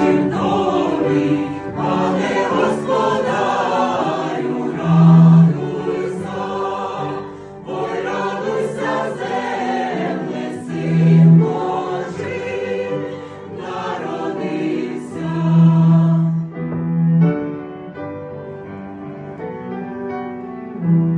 thank mm -hmm. you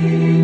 you.